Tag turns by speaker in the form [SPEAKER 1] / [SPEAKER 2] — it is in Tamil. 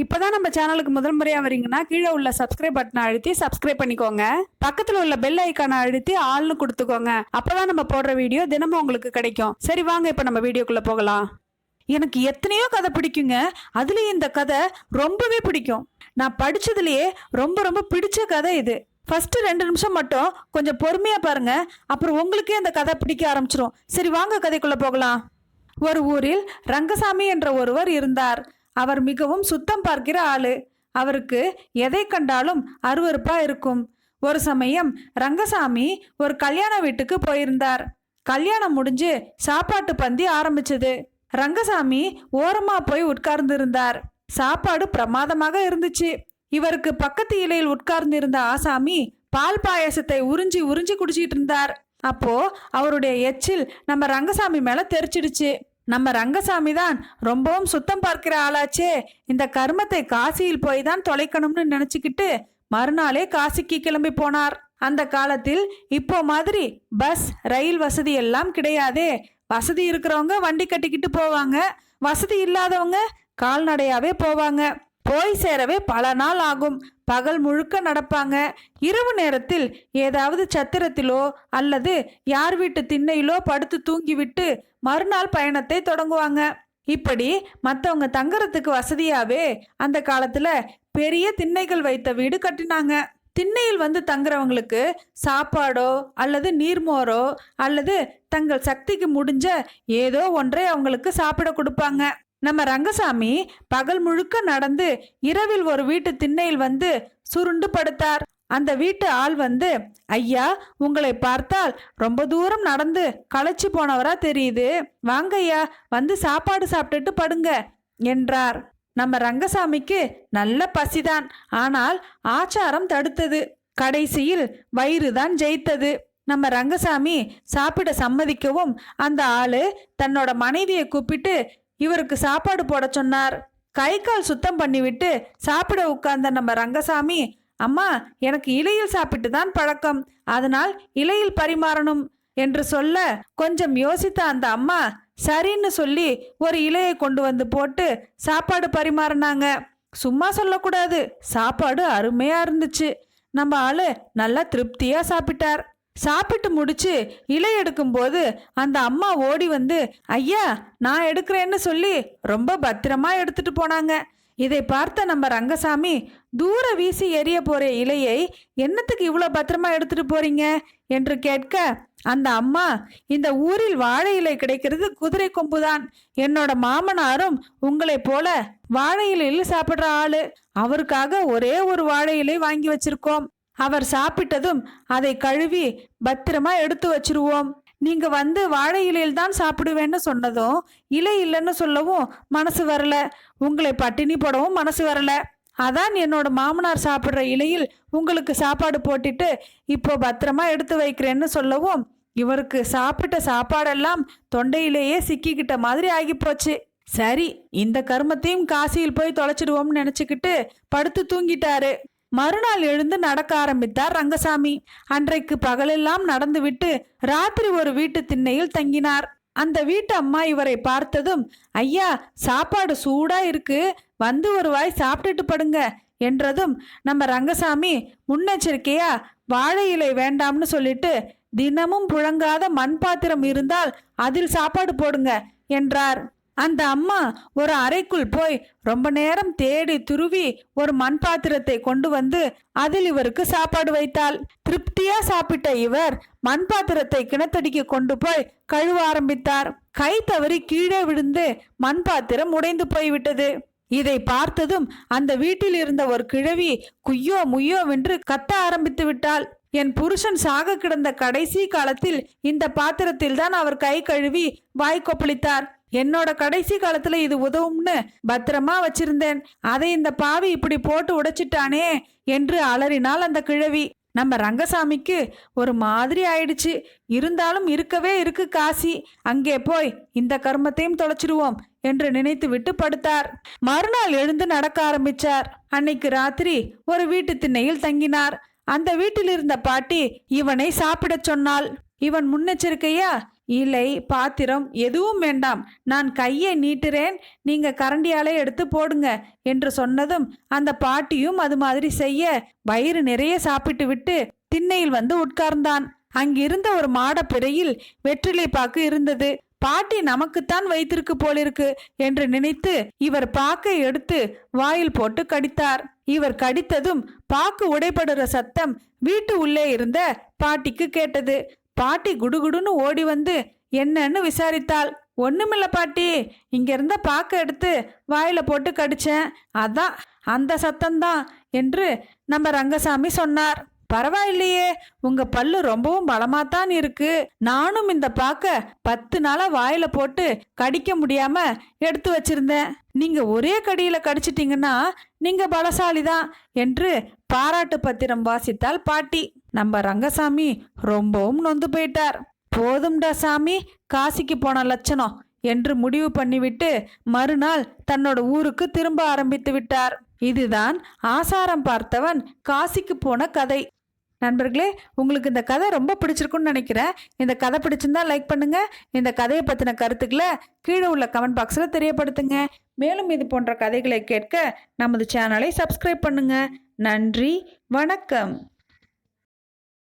[SPEAKER 1] இப்போதான் நம்ம சேனலுக்கு முதல் முறையாக வரீங்கன்னா கீழே உள்ள சப்ஸ்கிரைப் பட்டனை அழுத்தி சப்ஸ்கிரைப் பண்ணிக்கோங்க. பக்கத்தில் உள்ள பெல் ஐக்கானை அழுத்தி ஆள்னு கொடுத்துக்கோங்க. அப்போதான் நம்ம போடுற வீடியோ தினமும் உங்களுக்கு கிடைக்கும். சரி வாங்க இப்போ நம்ம வீடியோக்குள்ளே போகலாம். எனக்கு எத்தனையோ கதை பிடிக்குங்க. அதுலேயும் இந்த கதை ரொம்பவே பிடிக்கும். நான் படிச்சதுலயே ரொம்ப ரொம்ப பிடிச்ச கதை இது. ஃபர்ஸ்ட் ரெண்டு நிமிஷம் மட்டும் கொஞ்சம் பொறுமையா பாருங்க. அப்புறம் உங்களுக்கே அந்த கதை பிடிக்க ஆரம்பிச்சிரும். சரி வாங்க கதைக்குள்ள போகலாம். ஒரு ஊரில் ரங்கசாமி என்ற ஒருவர் இருந்தார். அவர் மிகவும் சுத்தம் பார்க்கிற ஆளு. அவருக்கு எதை கண்டாலும் அருவறுப்பா இருக்கும். ஒரு சமயம் ரங்கசாமி ஒரு கல்யாண வீட்டுக்கு போயிருந்தார். கல்யாணம் முடிஞ்சு சாப்பாட்டு பந்தி ஆரம்பிச்சது. ரங்கசாமி ஓரமா போய் உட்கார்ந்திருந்தார். சாப்பாடு பிரமாதமாக இருந்துச்சு. இவருக்கு பக்கத்து இலையில் உட்கார்ந்து இருந்த ஆசாமி பால் பாயாசத்தை உறிஞ்சி உறிஞ்சி குடிச்சிட்டு இருந்தார். அப்போ அவருடைய எச்சில் நம்ம ரங்கசாமி மேல தெரிச்சிடுச்சு. நம்ம ரங்கசாமி தான் ரொம்பவும் சுத்தம் பார்க்கிற ஆளாச்சே. இந்த கர்மத்தை காசியில் போய் தான் தொலைக்கணும்னு நினச்சிக்கிட்டு மறுநாளே காசிக்கு கிளம்பி போனார். அந்த காலத்தில் இப்போ மாதிரி பஸ் ரயில் வசதி எல்லாம் கிடையாதே. வசதி இருக்கிறவங்க வண்டி கட்டிக்கிட்டு போவாங்க. வசதி இல்லாதவங்க கால்நடையாவே போவாங்க. போய் சேரவே பல நாள் ஆகும். பகல் முழுக்க நடப்பாங்க. இரவு நேரத்தில் ஏதாவது சத்திரத்திலோ அல்லது யார் வீட்டு திண்ணையிலோ படுத்து தூங்கிவிட்டு மறுநாள் பயணத்தை தொடங்குவாங்க. இப்படி மற்றவங்க தங்குறதுக்கு வசதியாவே அந்த காலத்தில் பெரிய திண்ணைகள் வைத்த வீடு கட்டினாங்க. திண்ணையில் வந்து தங்குறவங்களுக்கு சாப்பாடோ அல்லது நீர்மோரோ அல்லது தங்கள் சக்திக்கு முடிஞ்ச ஏதோ ஒன்றை அவங்களுக்கு சாப்பிட கொடுப்பாங்க. நம்ம ரங்கசாமி பகல் முழுக்க நடந்து இரவில் ஒரு வீட்டு திண்ணையில் வந்து சுருண்டு படுத்தார். அந்த வீட்டு ஆள் வந்து ஐயா உங்களை பார்த்தால் ரொம்ப தூரம் நடந்து களைச்சு போனவரா தெரியுது. வாங்க ஐயா வந்து சாப்பாடு சாப்பிட்டுட்டு படுங்க என்றார். நம்ம ரங்கசாமிக்கு நல்ல பசிதான். ஆனால் ஆச்சாரம் தடுத்தது. கடைசியில் வயிறு தான் ஜெயித்தது. நம்ம ரங்கசாமி சாப்பிட சம்மதிக்கவும் அந்த ஆளு தன்னோட மனைவியை கூப்பிட்டு இவருக்கு சாப்பாடு போட சொன்னார். கை கால் சுத்தம் பண்ணிவிட்டு சாப்பிட உட்கார்ந்த நம்ம ரங்கசாமி அம்மா எனக்கு இலையில் சாப்பிட்டு தான் பழக்கம். அதனால் இலையில் பரிமாறணும் என்று சொல்ல கொஞ்சம் யோசித்த அந்த அம்மா சரின்னு சொல்லி ஒரு இலையை கொண்டு வந்து போட்டு சாப்பாடு பரிமாறினாங்க. சும்மா சொல்லக்கூடாது. சாப்பாடு அருமையா இருந்துச்சு. நம்ம ஆளு நல்லா திருப்தியா சாப்பிட்டார். சாப்பிட்டு முடிச்சு இலை எடுக்கும்போது அந்த அம்மா ஓடி வந்து ஐயா நான் எடுக்கிறேன்னு சொல்லி ரொம்ப பத்திரமா எடுத்துட்டு போனாங்க. இதை பார்த்த நம்ம ரங்கசாமி தூர வீசி எரிய போற இலையை என்னத்துக்கு இவ்வளோ பத்திரமா எடுத்துட்டு போறீங்க? என்று கேட்க அந்த அம்மா இந்த ஊரில் வாழை இலை கிடைக்கிறது குதிரை கொம்புதான். என்னோட மாமனாரும் உங்களைப் போல வாழை இலையில் சாப்பிட்ற ஆளு. அவருக்காக ஒரே ஒரு வாழை இலை வாங்கி வச்சிருக்கோம். அவர் சாப்பிட்டதும் அதை கழுவி பத்திரமா எடுத்து வச்சிருவோம். நீங்க வந்து வாழை இலையில் தான் சாப்பிடுவேன்னு சொன்னதும் இலை இல்லைன்னு சொல்லவும் மனசு வரல. உங்களை பட்டினி போடவும் மனசு வரல. அதான் என்னோட மாமனார் சாப்பிட்ற இலையில் உங்களுக்கு சாப்பாடு போட்டுட்டு இப்போ பத்திரமா எடுத்து வைக்கிறேன்னு சொல்லவும் இவருக்கு சாப்பிட்ட சாப்பாடெல்லாம் தொண்டையிலேயே சிக்கிக்கிட்ட மாதிரி ஆகிப்போச்சு. சரி இந்த கர்மத்தையும் காசியில் போய் தொலைச்சிடுவோம்னு நினைச்சுக்கிட்டு படுத்து தூங்கிட்டாரு. மறுநாள் எழுந்து நடக்க ஆரம்பித்தார் ரங்கசாமி. அன்றைக்கு பகலெல்லாம் நடந்துவிட்டு ராத்திரி ஒரு வீட்டு திண்ணையில் தங்கினார். அந்த வீட்டு அம்மா இவரை பார்த்ததும் ஐயா சாப்பாடு சூடா இருக்கு. வந்து ஒரு வாய் சாப்பிட்டுட்டு படுங்க என்றதும் நம்ம ரங்கசாமி முன்னெச்சரிக்கையா? வாழை இலை வேண்டாம்னு சொல்லிட்டு தினமும் புழங்காத மண் பாத்திரம் இருந்தால் அதில் சாப்பாடு போடுங்க என்றார். அந்த அம்மா ஒரு அறைக்குள் போய் ரொம்ப நேரம் தேடி துருவி ஒரு மண் பாத்திரத்தை கொண்டு வந்து அதில் இவருக்கு சாப்பாடு வைத்தாள். திருப்தியா சாப்பிட்ட இவர் மண் பாத்திரத்தை கிணத்தடிக்கு கொண்டு போய் கழுவ ஆரம்பித்தார். கை தவறி கீழே விழுந்து மண் பாத்திரம் உடைந்து போய்விட்டது. இதை பார்த்ததும் அந்த வீட்டில் இருந்த ஒரு கிழவி குய்யோ முய்யோ வென்று கத்த ஆரம்பித்து விட்டாள். என் புருஷன் சாக கிடந்த கடைசி காலத்தில் இந்த பாத்திரத்தில் தான் அவர் கை கழுவி வாய் கொப்பளித்தார். என்னோட கடைசி காலத்துல இது உதவும்னு பத்திரமா வச்சிருந்தேன். அதை இந்த பாவி இப்படி போட்டு உடைச்சிட்டானே என்று அலறினாள் அந்த கிழவி. நம்ம ரங்கசாமிக்கு ஒரு மாதிரி ஆயிடுச்சு. இருந்தாலும் இருக்கவே இருக்கு காசி. அங்கே போய் இந்த கர்மத்தையும் தொலைச்சிடுவோம் என்று நினைத்து விட்டு படுத்தார். மறுநாள் எழுந்து நடக்க ஆரம்பிச்சார். அன்னைக்கு ராத்திரி ஒரு வீட்டு திண்ணையில் தங்கினார். அந்த வீட்டில் இருந்த பாட்டி இவனை சாப்பிடச் சொன்னாள். இவன் முன்னெச்சரிக்கையா இலை பாத்திரம் எதுவும் வேண்டாம். நான் கையை நீட்டுறேன். நீங்க கரண்டியாலே எடுத்து போடுங்க என்று சொன்னதும் அந்த பாட்டியும் அது மாதிரி செய்ய வயிறு நிறைய சாப்பிட்டு விட்டு திண்ணையில் வந்து உட்கார்ந்தான். அங்கிருந்த ஒரு மாடப்பிறையில் வெற்றிலை பாக்கு இருந்தது. பாட்டி நமக்குத்தான் வைத்திருக்கு போலிருக்கு என்று நினைத்து இவர் பாக்கை எடுத்து வாயில் போட்டு கடித்தார். இவர் கடித்ததும் பாக்கு உடைபடுற சத்தம் வீட்டு உள்ளே இருந்த பாட்டிக்கு கேட்டது. பாட்டி குடுகுடுன்னு ஓடி வந்து என்னன்னு விசாரித்தாள். ஒண்ணுமில்ல பாட்டி. இங்கிருந்த பாக்க எடுத்து வாயில போட்டு கடிச்சேன். அதான் அந்த சத்தம்தான் என்று நம்ம ரங்கசாமி சொன்னார். பரவாயில்லையே. உங்க பல்லு ரொம்பவும் பலமாத்தான் இருக்கு. நானும் இந்த பாக்க பத்து நாளா வாயில போட்டு கடிக்க முடியாம எடுத்து வச்சிருந்தேன். நீங்க ஒரே கடியில கடிச்சிட்டீங்கன்னா நீங்க பலசாலிதான் என்று பாராட்டு பத்திரம் வாசித்தாள் பாட்டி. நம்ம ரங்கசாமி ரொம்பவும் நொந்து போயிட்டார். போதும்டா சாமி காசிக்கு போன லட்சணம் என்று முடிவு பண்ணிவிட்டு மறுநாள் தன்னோட ஊருக்கு திரும்ப ஆரம்பித்து விட்டார். இதுதான் ஆசாரம் பார்த்தவன் காசிக்கு போன கதை. நண்பர்களே உங்களுக்கு இந்த கதை ரொம்ப பிடிச்சிருக்குன்னு நினைக்கிறேன். இந்த கதை பிடிச்சிருந்தா லைக் பண்ணுங்க. இந்த கதையை பற்றின கருத்துக்களை கீழே உள்ள கமெண்ட் பாக்ஸில் தெரியப்படுத்துங்க. மேலும் இது போன்ற கதைகளை கேட்க நமது சேனலை சப்ஸ்கிரைப் பண்ணுங்க. நன்றி வணக்கம்.